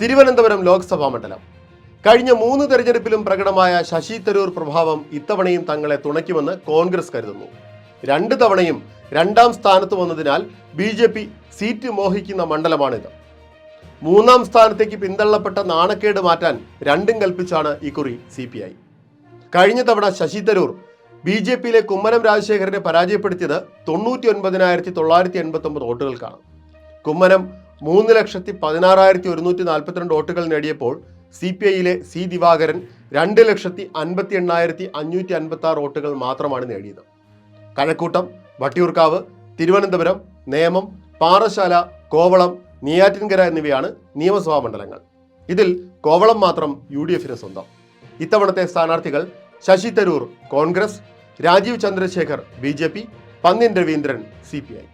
തിരുവനന്തപുരം ലോക്സഭാ മണ്ഡലം. കഴിഞ്ഞ മൂന്ന് തെരഞ്ഞെടുപ്പിലും പ്രകടമായ ശശി തരൂർ പ്രഭാവം ഇത്തവണയും തങ്ങളെ തുണയ്ക്കുമെന്ന് കോൺഗ്രസ് കരുതുന്നു. രണ്ട് തവണയും രണ്ടാം സ്ഥാനത്ത് വന്നതിനാൽ ബി ജെ പി സീറ്റ് മോഹിക്കുന്ന മണ്ഡലമാണിത്. മൂന്നാം സ്ഥാനത്തേക്ക് പിന്തള്ളപ്പെട്ട നാണക്കേട് മാറ്റാൻ രണ്ടും കൽപ്പിച്ചാണ് ഇക്കുറി സി പി ഐ. കഴിഞ്ഞ തവണ ശശി തരൂർ ബി ജെ പിയിലെ കുമ്മനം രാജശേഖരനെ പരാജയപ്പെടുത്തിയത് തൊണ്ണൂറ്റി ഒൻപതിനായിരത്തി തൊള്ളായിരത്തി എൺപത്തി ഒമ്പത് വോട്ടുകൾക്കാണ്. കുമ്മനം മൂന്ന് ലക്ഷത്തി പതിനാറായിരത്തി ഒരുന്നൂറ്റി നാൽപ്പത്തിരണ്ട് വോട്ടുകൾ നേടിയപ്പോൾ സി പി ഐയിലെ സി ദിവാകരൻ രണ്ട് ലക്ഷത്തി അൻപത്തി എണ്ണായിരത്തി അഞ്ഞൂറ്റി അൻപത്തി ആറ് വോട്ടുകൾ മാത്രമാണ് നേടിയത്. കഴക്കൂട്ടം വട്ടിയൂർക്കാവ് തിരുവനന്തപുരം നേമം പാറശാല കോവളം നെയ്യാറ്റിൻകര എന്നിവയാണ് നിയമസഭാ മണ്ഡലങ്ങൾ. ഇതിൽ കോവളം മാത്രം യു ഡി എഫിന് സ്വന്തം. ഇത്തവണത്തെ സ്ഥാനാർത്ഥികൾ Shashi Tharoor Congress Rajeev Chandrasekhar B J P Pannian Raveendran C P I.